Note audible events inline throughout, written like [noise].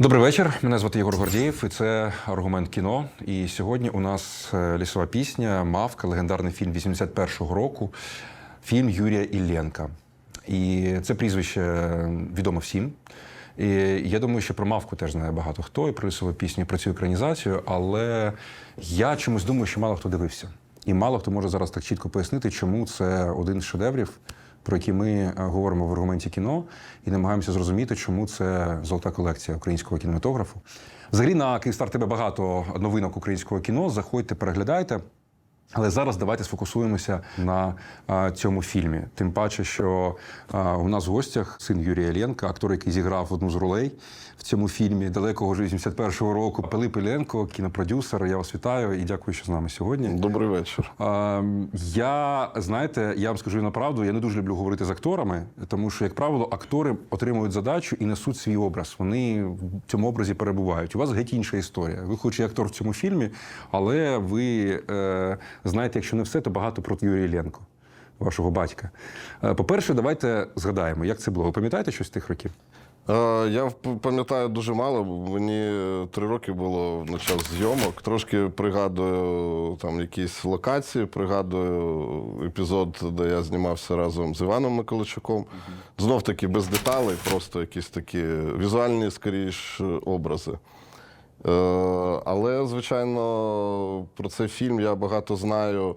Добрий вечір. Мене звати Єгор Гордієв, і це аргумент кіно. І сьогодні у нас е, лісова пісня Мавка, легендарний фільм 81-го року, фільм Юрія Іллєнка. І це прізвище відомо всім. І я думаю, що про мавку теж знає багато хто і про лісову пісню, і про цю екранізацію, але я чомусь думаю, що мало хто дивився. І мало хто може зараз так чітко пояснити, чому це один з шедеврів, про які ми е, говоримо в аргументі кіно, і намагаємося зрозуміти, чому це золота колекція українського кінематографу. Взагалі на Київстар тебе багато новинок українського кіно. Заходьте, переглядайте. Але зараз давайте сфокусуємося на а, цьому фільмі. Тим паче, що а, у нас в гостях син Юрія Іллєнка, актор, який зіграв одну з ролей в цьому фільмі далекого ж 81-го року. Пилип Іллєнко, кінопродюсер. Я вас вітаю і дякую, що з нами сьогодні. Добрий вечір. А, я знаєте, я вам скажу на правду, я не дуже люблю говорити з акторами, тому що, як правило, актори отримують задачу і несуть свій образ. Вони в цьому образі перебувають. У вас геть інша історія. Ви, хоч і актор в цьому фільмі, але ви е, знаєте, якщо не все, то багато про Юрія Іллєнко, вашого батька. Е, По-перше, давайте згадаємо, як це було. Ви пам'ятаєте щось з тих років? Е, Я пам'ятаю дуже мало. Мені три роки було на час зйомок. Трошки пригадую там якісь локації, пригадую епізод, де я знімався разом з Іваном Миколайчуком. Знов таки без деталей, просто якісь такі візуальні, скоріш, образи. Е, Але, звичайно, про цей фільм я багато знаю,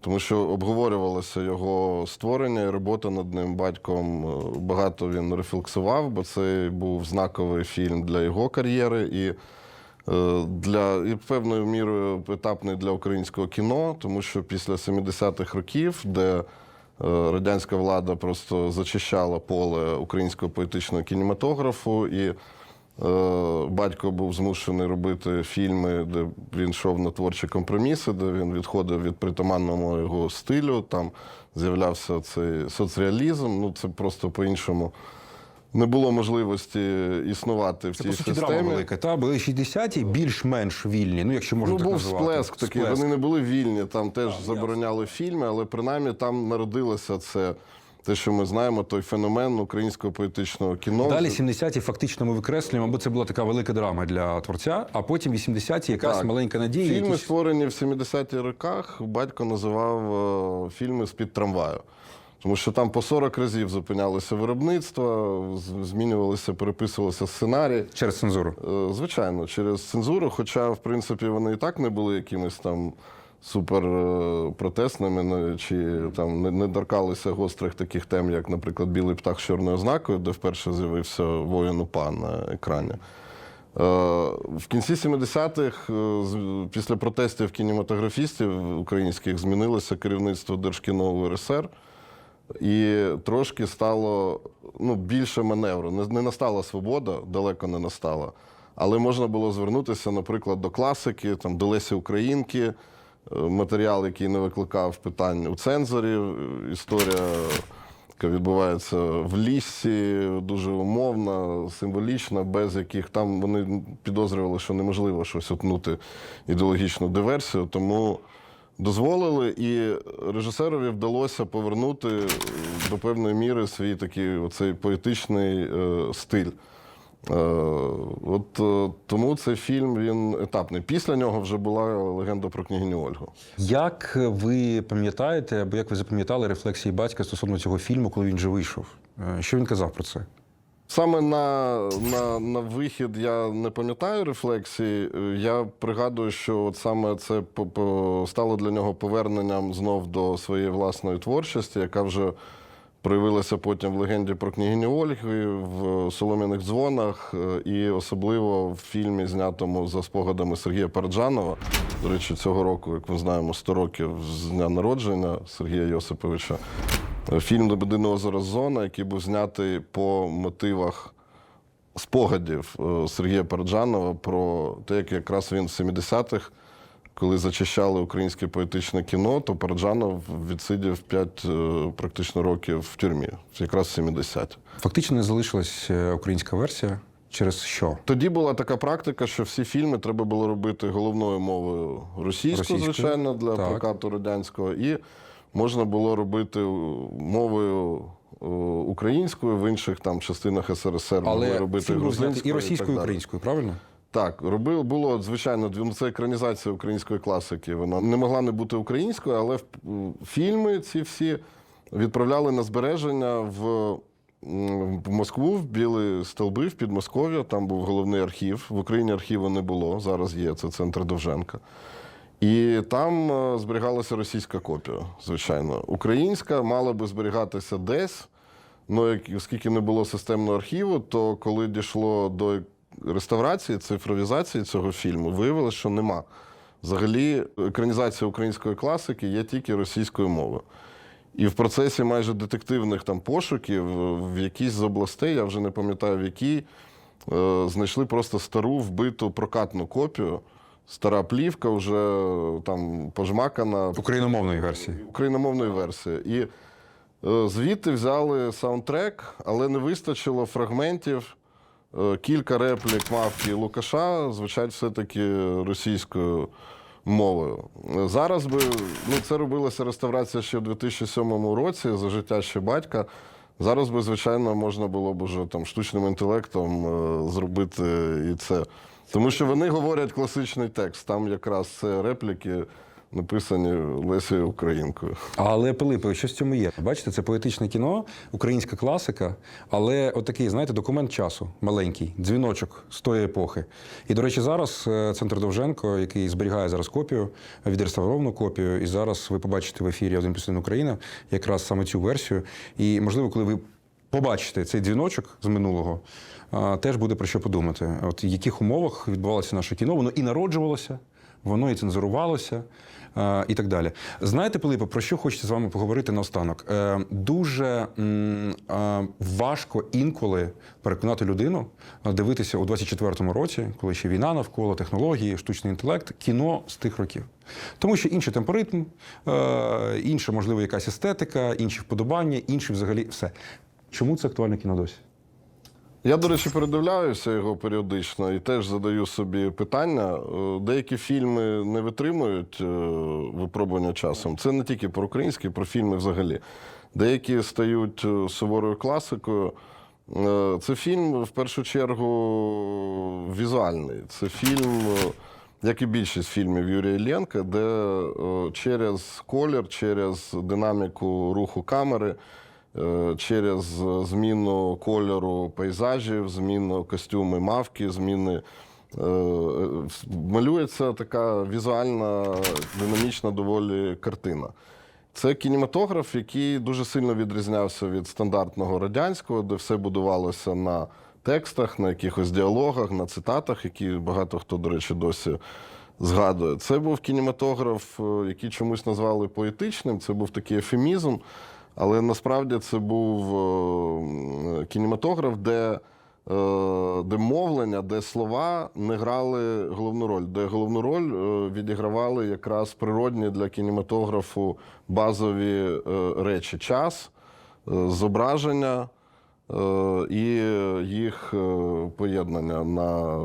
тому що обговорювалося його створення і робота над ним батьком. е, Багато він рефлексував, бо це був знаковий фільм для його кар'єри і е, для і певною мірою етапний для українського кіно, тому що після 70-х років, де радянська влада просто зачищала поле українського поетичного кінематографу і. Е, Батько був змушений робити фільми, де він йшов на творчі компроміси, де він відходив від притаманного його стилю. Там з'являвся цей соцреалізм. Ну це просто по-іншому не було можливості існувати в Це цій по суті системі. драма велика. Та були 60-ті більш-менш вільні. Ну, якщо можна Ну, так був сплеск такий. Вони не були вільні, там теж забороняли фільми, але принаймні там народилося це. Те, що ми знаємо, той феномен українського поетичного кіно. Далі 70-ті фактично ми викреслюємо, бо це була така велика драма для творця, а потім 80-ті якась Так. маленька надія. Фільми, якісь... створені в 70-ті роках, батько називав е, фільми з-під трамваю. Тому що там по 40 разів зупинялося виробництво, змінювалися, переписувалися сценарії. Через цензуру. Е, Звичайно, через цензуру, хоча, в принципі, вони і так не були якимись там супер е, ну, чи там не, не торкалися гострих таких тем, як, наприклад, Білий птах з чорною ознакою, де вперше з'явився воїн УПА на екрані. Е, В кінці 70-х, е, після протестів кінематографістів українських, змінилося керівництво Держкіно УРСР. І трошки стало ну, більше маневру. Не, настала свобода, далеко не настала. Але можна було звернутися, наприклад, до класики, там, до Лесі Українки, матеріал, який не викликав питань у цензорі, е, історія, яка відбувається в лісі, дуже умовна, символічна, без яких там вони підозрювали, що неможливо щось утнути ідеологічну диверсію. Тому дозволили, і режисерові вдалося повернути до певної міри свій такий оцей поетичний е, стиль. Е, от е, тому цей фільм він етапний. Після нього вже була легенда про княгиню Ольгу. Як ви пам'ятаєте, або як ви запам'ятали рефлексії батька стосовно цього фільму, коли він вже вийшов? Е, Що він казав про це? Саме на, на, на вихід я не пам'ятаю рефлексії. Я пригадую, що от саме це стало для нього поверненням знов до своєї власної творчості, яка вже проявилася потім в легенді про княгиню Ольги, в солом'яних дзвонах, е, і особливо в фільмі, знятому за спогадами Сергія Параджанова. До речі, цього року, як ми знаємо, 100 років з дня народження Сергія Йосиповича. Е, Фільм «Лебедине озеро Зона, який був знятий по мотивах спогадів е, Сергія Параджанова про те, як якраз він в 70-х, коли зачищали українське поетичне кіно, то Параджанов відсидів 5 практично років в тюрмі, якраз в 70 Фактично не залишилась е, українська версія. Через що? Тоді була така практика, що всі фільми треба було робити головною мовою російською, звичайно, для так. прокату радянського, і можна було робити е, мовою е, українською, в інших там частинах СРСР Але робити фільм грузинською і російською, і так далі. українською, правильно? Так, робив, було, звичайно, це екранізація української класики. Вона не могла не бути українською, але фільми ці всі відправляли на збереження в, в Москву, в Білі Столби, в Підмосков'я. Там був головний архів. В Україні архіву не було. Зараз є це центр Довженка. І там е, зберігалася російська копія, звичайно. Українська мала би зберігатися десь. Ну, оскільки не було системного архіву, то коли дійшло до реставрації, цифровізації цього фільму, виявилося, що нема. Взагалі, екранізація української класики є тільки російською мовою. І в процесі майже детективних там пошуків в якійсь з областей, я вже не пам'ятаю в якій, е, знайшли просто стару вбиту прокатну копію. Стара плівка вже е, там пожмакана Україномовної версії. україномовної версії. І е, звідти взяли саундтрек, але не вистачило фрагментів. Е, кілька реплік мавки Лукаша звучать все-таки російською мовою. Зараз би ну, це робилася реставрація ще в 2007 році за життя ще батька. Зараз би, звичайно, можна було б уже там штучним інтелектом е, зробити і це. Тому що вони говорять класичний текст. Там якраз це репліки написані Лесією Українкою. Але Пилипе, що з цьому є? Бачите, це поетичне кіно, українська класика, але отакий, знаєте, документ часу маленький, дзвіночок з тої епохи. І, до речі, зараз е, центр Довженко, який зберігає зараз копію, відреставровану копію, і зараз ви побачите в ефірі один плюс Україна якраз саме цю версію. І можливо, коли ви побачите цей дзвіночок з минулого, теж буде про що подумати. От в яких умовах відбувалося наше кіно, воно і народжувалося, воно і цензурувалося. е, І так далі. Знаєте, Пилипе, про що хочеться з вами поговорити наостанок? Е, Дуже е, важко інколи переконати людину дивитися у 24-му році, коли ще війна навколо технології, штучний інтелект, кіно з тих років. Тому що інший темпоритм, інша, можливо, якась естетика, інші вподобання, інші взагалі все. Чому це актуальне кіно досі? Я, до речі, передивляюся його періодично і теж задаю собі питання. Е, Деякі фільми не витримують е, випробування часом. Це не тільки про українські, про фільми взагалі. Деякі стають е, суворою класикою. Це фільм в першу чергу візуальний. Це фільм, як і більшість фільмів Юрія Іллєнка, де через колір, через динаміку руху камери. Е, через зміну кольору пейзажів, зміну костюми мавки, зміни. е, Малюється така візуальна, динамічна доволі картина. Це кінематограф, який дуже сильно відрізнявся від стандартного радянського, де все будувалося на текстах, на якихось діалогах, на цитатах, які багато хто, до речі, досі згадує. Це був кінематограф, е, який чомусь назвали поетичним. Це був такий ефемізм. Але насправді це був е, кінематограф, де, е, де мовлення, де слова не грали головну роль, де головну роль е, відігравали якраз природні для кінематографу базові речі: час, зображення. І їх поєднання на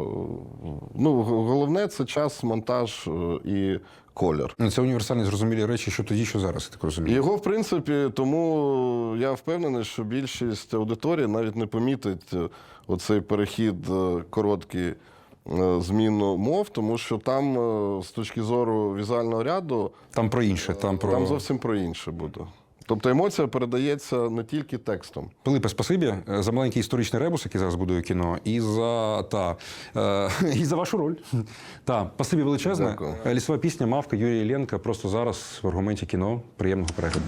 ну головне це час, монтаж і колір. Ну, Це універсальні зрозумілі речі, що тоді, що зараз, я так розумію. Його, в принципі, тому я впевнений, що більшість аудиторії навіть не помітить е, оцей перехід е, короткий е, зміну мов, тому що там, з точки зору візуального ряду, Там про інше, там про там зовсім про інше буде. Тобто емоція передається не тільки текстом. Пилипе, спасибі е, за маленький історичний ребус, який зараз будує кіно, і за та е, [laughs] і за вашу роль. Та спасибі величезне. Дякую. Лісова пісня Мавка Юрія Єлєнка. просто зараз в аргументі кіно. Приємного перегляду.